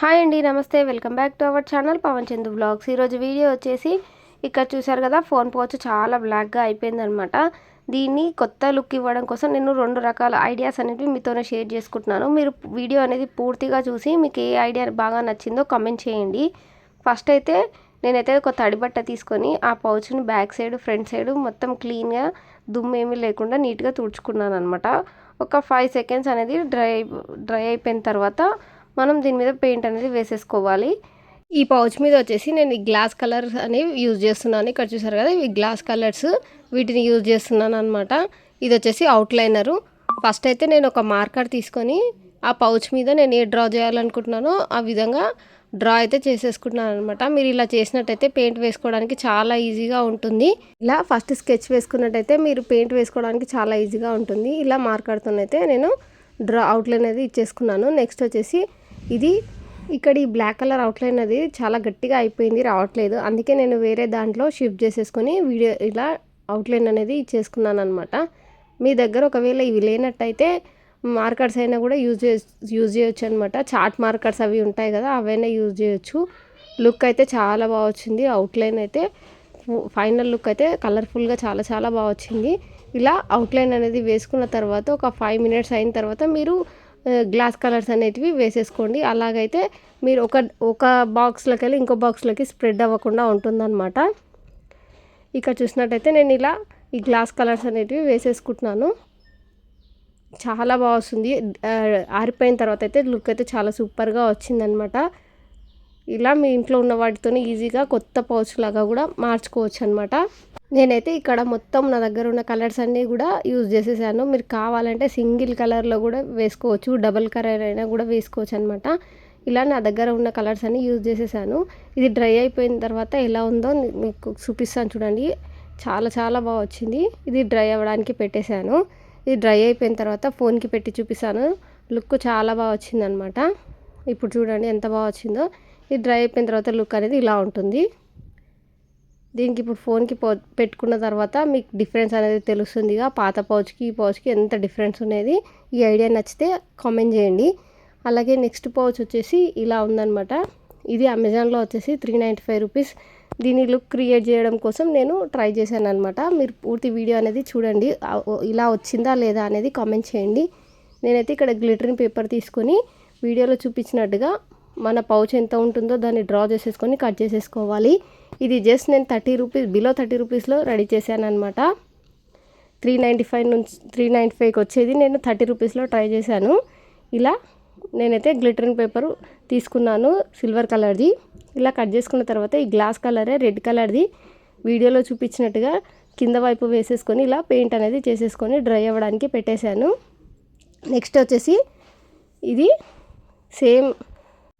Hi అండి namaste. Welcome back to our channel Pavan Chandu vlogs. ఈరోజు video వచ్చేసి ఇక్కడ చూసారు కదా ఫోన్ పోచ్ చాలా బ్లాక్గా అయిపోయిందనమాట దీన్ని కొత్త లుక్ ఇవ్వడం కోసం నేను రెండు రకాల ఐడియాస్ అనేవి మీతోనే షేర్ చేసుకుంటున్నాను. మీరు వీడియో అనేది పూర్తిగా చూసి మీకు ఏ ఐడియా బాగా నచ్చిందో కమెంట్ చేయండి. ఫస్ట్ అయితే నేనైతే ఒక తడిబట్ట తీసుకొని ఆ పౌచ్ని బ్యాక్ సైడ్ ఫ్రంట్ సైడ్ మొత్తం క్లీన్గా దుమ్ము ఏమీ లేకుండా నీట్గా తుడుచుకున్నాను అనమాట ఒక ఫైవ్ సెకండ్స్ అనేది డ్రై డ్రై అయిపోయిన తర్వాత మనం దీని మీద పెయింట్ అనేది వేసేసుకోవాలి. ఈ పౌచ్ మీద వచ్చేసి నేను ఈ గ్లాస్ కలర్స్ అనేవి యూజ్ చేస్తున్నాను. ఇక్కడ చూసారు కదా ఇవి గ్లాస్ కలర్స్. వీటిని యూజ్ చేస్తున్నాను అనమాట ఇది వచ్చేసి అవుట్లైనరు. ఫస్ట్ అయితే నేను ఒక మార్కర్ తీసుకొని ఆ పౌచ్ మీద నేను ఏ డ్రా చేయాలనుకుంటున్నానో ఆ విధంగా డ్రా అయితే చేసేసుకుంటున్నాను అనమాట మీరు ఇలా చేసినట్టయితే పెయింట్ వేసుకోవడానికి చాలా ఈజీగా ఉంటుంది. ఇలా ఫస్ట్ స్కెచ్ వేసుకున్నట్టయితే మీరు పెయింట్ వేసుకోవడానికి చాలా ఈజీగా ఉంటుంది. ఇలా మార్కర్తోనైతే నేను డ్రా అవుట్లైన్ అనేది ఇచ్చేసుకున్నాను. నెక్స్ట్ వచ్చేసి ఇది ఇక్కడ ఈ బ్లాక్ కలర్ అవుట్లైన్ అది చాలా గట్టిగా అయిపోయింది రావట్లేదు. అందుకే నేను వేరే దాంట్లో షిఫ్ట్ చేసేసుకొని వీడియో ఇలా అవుట్లైన్ అనేది చేసుకున్నాను అనమాట మీ దగ్గర ఒకవేళ ఇవి లేనట్టయితే మార్కర్స్ అయినా కూడా యూజ్ చే యూజ్ చేయొచ్చు అనమాట చార్ట్ మార్కర్స్ అవి ఉంటాయి కదా అవైనా యూజ్ చేయొచ్చు. లుక్ అయితే చాలా బాగా వచ్చింది. అవుట్లైన్ అయితే ఫైనల్ లుక్ అయితే కలర్ఫుల్గా చాలా చాలా బాగా వచ్చింది. ఇలా అవుట్లైన్ అనేది వేసుకున్న తర్వాత ఒక ఫైవ్ మినిట్స్ అయిన తర్వాత మీరు గ్లాస్ కలర్స్ అనేటివి వేసేసుకోండి. అలాగైతే మీరు ఒక ఒక బాక్స్లోకి వెళ్ళి ఇంకో బాక్స్లోకి స్ప్రెడ్ అవ్వకుండా ఉంటుందన్నమాట. ఇక్కడ చూసినట్టయితే నేను ఇలా ఈ గ్లాస్ కలర్స్ అనేటివి వేసేసుకుంటున్నాను. చాలా బాగా వస్తుంది. ఆరిపోయిన తర్వాత అయితే లుక్ అయితే చాలా సూపర్గా వచ్చిందనమాట ఇలా మీ ఇంట్లో ఉన్న వాటితోనే ఈజీగా కొత్త పౌచ్ లాగా కూడా మార్చుకోవచ్చు అనమాట నేనైతే ఇక్కడ మొత్తం నా దగ్గర ఉన్న కలర్స్ అన్నీ కూడా యూజ్ చేసేసాను. మీరు కావాలంటే సింగిల్ కలర్లో కూడా వేసుకోవచ్చు డబల్ కలర్ అయినా కూడా వేసుకోవచ్చు అనమాట ఇలా నా దగ్గర ఉన్న కలర్స్ అన్నీ యూజ్ చేసేసాను. ఇది డ్రై అయిపోయిన తర్వాత ఎలా ఉందో మీకు చూపిస్తాను చూడండి. చాలా చాలా బాగా వచ్చింది. ఇది డ్రై అవ్వడానికి పెట్టేశాను. ఇది డ్రై అయిపోయిన తర్వాత ఫోన్కి పెట్టి చూపిస్తాను. లుక్ చాలా బాగా వచ్చిందనమాట ఇప్పుడు చూడండి ఎంత బాగా వచ్చిందో. ఇది డ్రై అయిపోయిన తర్వాత లుక్ అనేది ఇలా ఉంటుంది. దీనికి ఇప్పుడు ఫోన్కి పో పెట్టుకున్న తర్వాత మీకు డిఫరెన్స్ అనేది తెలుస్తుంది పాత పౌచ్కి ఈ పౌచ్కి ఎంత డిఫరెన్స్ ఉండేది ఈ ఐడియా నచ్చితే కామెంట్ చేయండి. అలాగే నెక్స్ట్ పౌచ్ వచ్చేసి ఇలా ఉందనమాట ఇది అమెజాన్లో వచ్చేసి త్రీ నైంటీ ఫైవ్ రూపీస్. దీని లుక్ క్రియేట్ చేయడం కోసం నేను ట్రై చేశాను అనమాట మీరు పూర్తి వీడియో అనేది చూడండి. ఇలా వచ్చిందా లేదా అనేది కామెంట్ చేయండి. నేనైతే ఇక్కడ గ్లిటరింగ్ పేపర్ తీసుకొని వీడియోలో చూపించినట్టుగా మన పౌచ్ ఎంత ఉంటుందో దాన్ని డ్రా చేసేసుకొని కట్ చేసేసుకోవాలి. ఇది జస్ట్ నేను థర్టీ రూపీస్ బిలో థర్టీ రూపీస్లో రెడీ చేశాను అనమాట త్రీ నైంటీ ఫైవ్ నుంచి త్రీ నైంటీ ఫైవ్కి వచ్చేది నేను థర్టీ రూపీస్లో ట్రై చేశాను. ఇలా నేనైతే గ్లిటరింగ్ పేపర్ తీసుకున్నాను సిల్వర్ కలర్ది. ఇలా కట్ చేసుకున్న తర్వాత ఈ గ్లాస్ కలరే రెడ్ కలర్ది. వీడియోలో చూపించినట్టుగా కింద వైపు వేసేసుకొని ఇలా పెయింట్ అనేది చేసేసుకొని డ్రై అవ్వడానికి పెట్టేశాను. నెక్స్ట్ వచ్చేసి ఇది సేమ్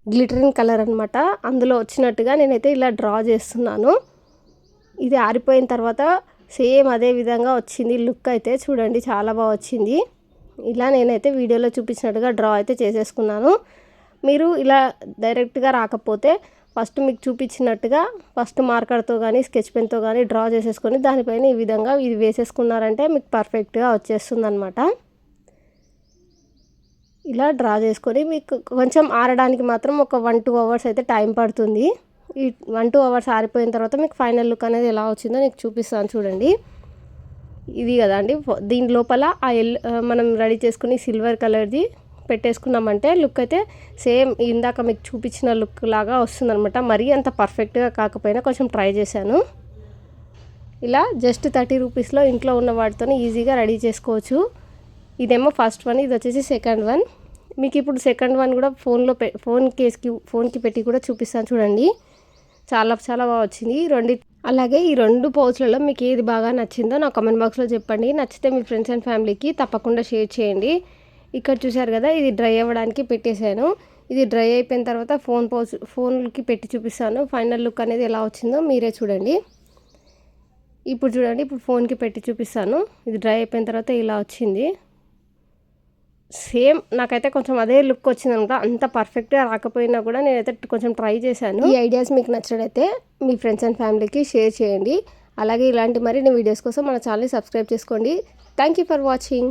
గ్లిటరింగ్ కలర్ అనమాట అందులో వచ్చినట్టుగా నేనైతే ఇలా డ్రా చేస్తున్నాను. ఇది ఆరిపోయిన తర్వాత సేమ్ అదే విధంగా వచ్చింది. లుక్ అయితే చూడండి చాలా బాగా వచ్చింది. ఇలా నేనైతే వీడియోలో చూపించినట్టుగా డ్రా అయితే చేసేసుకున్నాను. మీరు ఇలా డైరెక్ట్గా రాకపోతే ఫస్ట్ మీకు చూపించినట్టుగా ఫస్ట్ మార్కర్తో కానీ స్కెచ్ పెన్తో కానీ డ్రా చేసేసుకొని దానిపైన ఈ విధంగా ఇది వేసేసుకున్నారంటే మీకు పర్ఫెక్ట్గా వచ్చేస్తుంది అనమాట ఇలా డ్రా చేసుకొని మీకు కొంచెం ఆరడానికి మాత్రం ఒక వన్ టూ అవర్స్ అయితే టైం పడుతుంది. ఈ వన్ టూ అవర్స్ ఆరిపోయిన తర్వాత మీకు ఫైనల్ లుక్ అనేది ఎలా వచ్చిందో నీకు చూపిస్తాను చూడండి. ఇది కదా అండి. దీని లోపల ఆ ఎల్ మనం రెడీ చేసుకుని సిల్వర్ కలర్ది పెట్టేసుకున్నామంటే లుక్ అయితే సేమ్ ఇందాక మీకు చూపించిన లుక్ లాగా వస్తుందనమాట మరీ అంత పర్ఫెక్ట్గా కాకపోయినా కొంచెం ట్రై చేశాను. ఇలా జస్ట్ థర్టీ రూపీస్లో ఇంట్లో ఉన్న వాటితో ఈజీగా రెడీ చేసుకోవచ్చు. ఇదేమో ఫస్ట్ వన్ ఇది వచ్చేసి సెకండ్ వన్. మీకు ఇప్పుడు సెకండ్ వన్ కూడా ఫోన్లో పె ఫోన్ కేస్కి ఫోన్కి పెట్టి కూడా చూపిస్తాను చూడండి. చాలా చాలా బాగా వచ్చింది. రెండు అలాగే ఈ రెండు పౌచ్లలో మీకు ఏది బాగా నచ్చిందో నా కామెంట్ బాక్స్లో చెప్పండి. నచ్చితే మీ ఫ్రెండ్స్ అండ్ ఫ్యామిలీకి తప్పకుండా షేర్ చేయండి. ఇక్కడ చూసారు కదా ఇది డ్రై అవ్వడానికి పెట్టేశాను. ఇది డ్రై అయిపోయిన తర్వాత ఫోన్ పౌచ్ ఫోన్కి పెట్టి చూపిస్తాను. ఫైనల్ లుక్ అనేది ఎలా వచ్చిందో మీరే చూడండి. ఇప్పుడు చూడండి ఇప్పుడు ఫోన్కి పెట్టి చూపిస్తాను. ఇది డ్రై అయిపోయిన తర్వాత ఇలా వచ్చింది. సేమ్ నాకైతే కొంచెం అదే లుక్ వచ్చిందనమాట. అంత పర్ఫెక్ట్గా రాకపోయినా కూడా నేనైతే కొంచెం ట్రై చేశాను. ఈ ఐడియాస్ మీకు నచ్చినట్టయితే మీ ఫ్రెండ్స్ అండ్ ఫ్యామిలీకి షేర్ చేయండి. అలాగే ఇలాంటి మరిన్ని వీడియోస్ కోసం మన ఛానల్ని సబ్స్క్రైబ్ చేసుకోండి. Thank you for watching.